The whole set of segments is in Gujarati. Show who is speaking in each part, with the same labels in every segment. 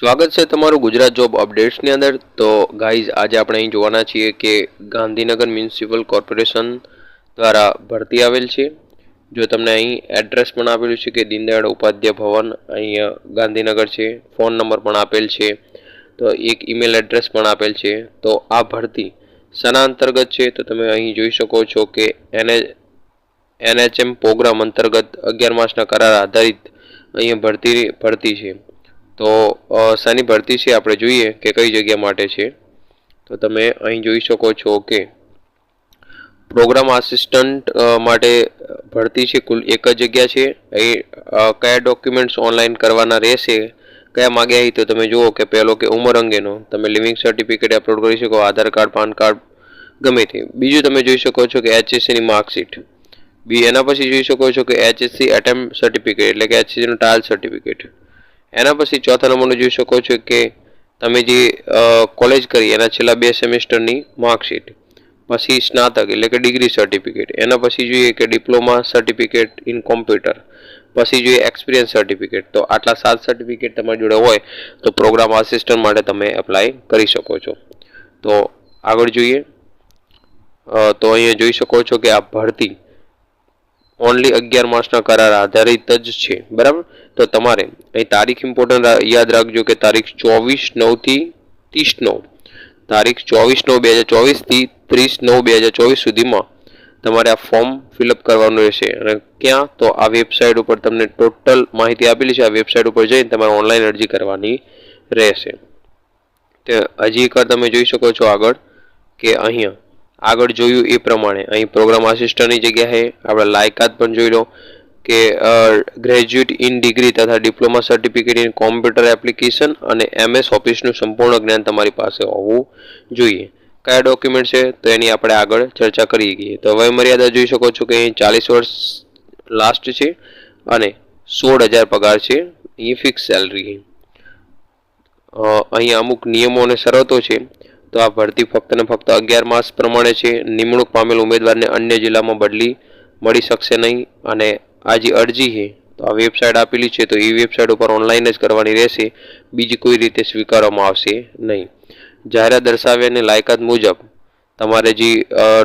Speaker 1: સ્વાગત છે તમારું ગુજરાત જોબ અપડેટ્સની અંદર. તો ગાઈઝ, આજે આપણે અહીં જોવાના છીએ કે ગાંધીનગર મ્યુનિસિપલ કોર્પોરેશન દ્વારા ભરતી આવેલ છે. જો તમને અહીં એડ્રેસ પણ આપેલું છે કે દીનદયાળ ઉપાધ્યાય ભવન, અહીંયા ગાંધીનગર છે, ફોન નંબર પણ આપેલ છે. તો એક ઈમેલ એડ્રેસ પણ આપેલ છે. તો આ ભરતી શાના અંતર્ગત છે. તો તમે અહીં જોઈ શકો છો કે એને, એનએચએમ પ્રોગ્રામ અંતર્ગત અગિયાર માસના કરાર આધારિત અહીંયા ભરતી ભરતી છે. તો શાની ભરતી છે આપણે જોઈએ કે કઈ જગ્યા માટે છે? તો તમે અહીં જોઈ શકો છો કે પ્રોગ્રામ આસિસ્ટન્ટ માટે ભરતી છે કુલ એક જ જગ્યા છે. અહીં કયા ડોક્યુમેન્ટ્સ ઓનલાઈન કરવાના રહેશે, કયા માગ્યા અહીં તો તમે જુઓ કે પહેલો કે ઉંમર અંગેનો. તમે લિવિંગ સર્ટિફિકેટ અપલોડ કરી શકો, આધાર કાર્ડ, પાન કાર્ડ, ગમે તે. બીજું તમે જોઈ શકો છો કે એચએસસીની માર્કશીટ. બી, એના પછી જોઈ શકો છો કે એચએસસી એટેમ્પ સર્ટિફિકેટ એટલે કે એચએસસીનું ટ્રાયલ સર્ટિફિકેટ એના પછી ચોથા નંબરનું જોઈ શકો છો કે તમે જે કોલેજ કરી એના છેલ્લા બે સેમેસ્ટરની માર્કશીટ પછી સ્નાતક એટલે કે ડિગ્રી સર્ટિફિકેટ એના પછી જોઈએ કે ડિપ્લોમા સર્ટિફિકેટ ઇન કોમ્પ્યુટર પછી જોઈએ એક્સપિરિયન્સ સર્ટિફિકેટ તો આટલા સાત સર્ટિફિકેટ તમારી જોડે હોય તો પ્રોગ્રામ આસિસ્ટન્ટ માટે તમે એપ્લાય કરી શકો છો. તો આગળ જોઈએ તો અહીંયા જોઈ શકો છો કે આ ભરતી ઓનલી અગિયાર માસના કરાર આધારિત જ છે, બરાબર? તો તમારે અહીં તારીખ ઇમ્પોર્ટન્ટ યાદ રાખજો કે તારીખ ચોવીસ નવથી ત્રીસ નવ. તારીખ ચોવીસ નવ બે હજાર ચોવીસથી ત્રીસ નવ બે હજાર ચોવીસ સુધીમાં તમારે આ ફોર્મ ફિલઅપ કરવાનું રહેશે. અને ક્યાં? તો આ વેબસાઇટ ઉપર તમને ટોટલ માહિતી આપેલી છે. આ વેબસાઇટ ઉપર જઈને તમારે ઓનલાઈન અરજી કરવાની રહેશે. તે હજી એકવાર તમે જોઈ શકો છો આગળ કે અહીંયા આગળ જોયું એ પ્રમાણે. અહીં પ્રોગ્રામ આસિસ્ટન્ટની જગ્યાએ આપણે લાયકાત પણ જોઈ લો કે ગ્રેજ્યુએટ ઇન ડિગ્રી તથા diploma certificate in computer application અને એમએસ ઓફિસનું સંપૂર્ણ જ્ઞાન તમારી પાસે હોવું જોઈએ. કયા ડોક્યુમેન્ટ છે તો એની આપણે આગળ ચર્ચા કરી ગઈએ તો વય મર્યાદા જોઈ શકો છો કે અહીં ચાલીસ વર્ષ લાસ્ટ છે અને સોળ હજાર પગાર છે અહીં ફિક્સ સેલરી અહીં અમુક નિયમો અને શરતો છે. તો આ ભરતી ફક્ત ને ફક્ત અગિયાર માસ પ્રમાણે છે. નિમણૂક પામેલ ઉમેદવારને અન્ય જિલ્લામાં બદલી મળી શકશે નહીં અને આ જે અરજી છે, તો આ વેબસાઇટ આપેલી છે, તો એ વેબસાઇટ ઉપર ઓનલાઈન જ કરવાની રહેશે. બીજી કોઈ રીતે સ્વીકારવામાં આવશે નહીં. જાહેરાત દર્શાવ્યાની લાયકાત મુજબ તમારે જે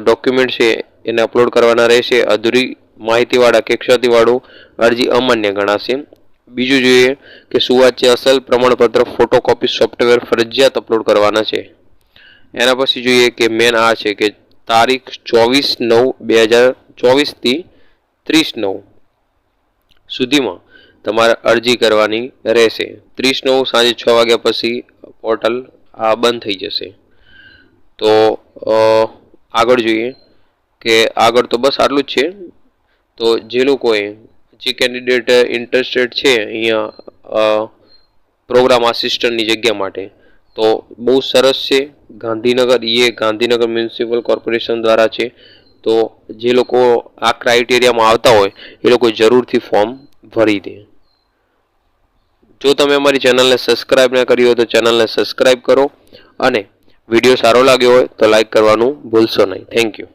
Speaker 1: ડોક્યુમેન્ટ છે, એને અપલોડ કરવાના રહેશે. અધૂરી માહિતીવાળા કે ક્ષતિવાળું અરજી અમાન્ય ગણાશે. બીજું જોઈએ કે સુવાચ્ય અસલ પ્રમાણપત્ર ફોટોકોપી સોફ્ટવેર ફરજિયાત અપલોડ કરવાના છે. એના પછી જોઈએ કે મેન આ છે કે તારીખ ચોવીસ નવ બે હજાર ચોવીસથી ત્રીસ નવ સુધીમાં તમારે અરજી કરવાની રહેશે. ત્રીસ નવ સાંજે છ વાગ્યા પછી પોર્ટલ આ બંધ થઈ જશે. તો આગળ જોઈએ કે આગળ તો બસ આટલું જ છે. તો જે લોકોએ જે કેન્ડિડેટ ઇન્ટરેસ્ટેડ છે અહીંયા પ્રોગ્રામ આસિસ્ટન્ટની જગ્યા માટે, તો બહુ સરસ છે. ગાંધીનગર એ ગાંધીનગર મ્યુનિસિપલ કોર્પોરેશન દ્વારા છે. તો જે લોકો આ ક્રાઇટેરિયામાં આવતા હોય, એ લોકો જરૂરથી ફોર્મ ભરી દે. જો તમે અમારી ચેનલને સબસ્ક્રાઇબ ના કરી હોય, તો ચેનલને સબસ્ક્રાઇબ કરો. અને વીડિયો સારો લાગ્યો હોય, તો લાઈક કરવાનું ભૂલશો નહીં. Thank you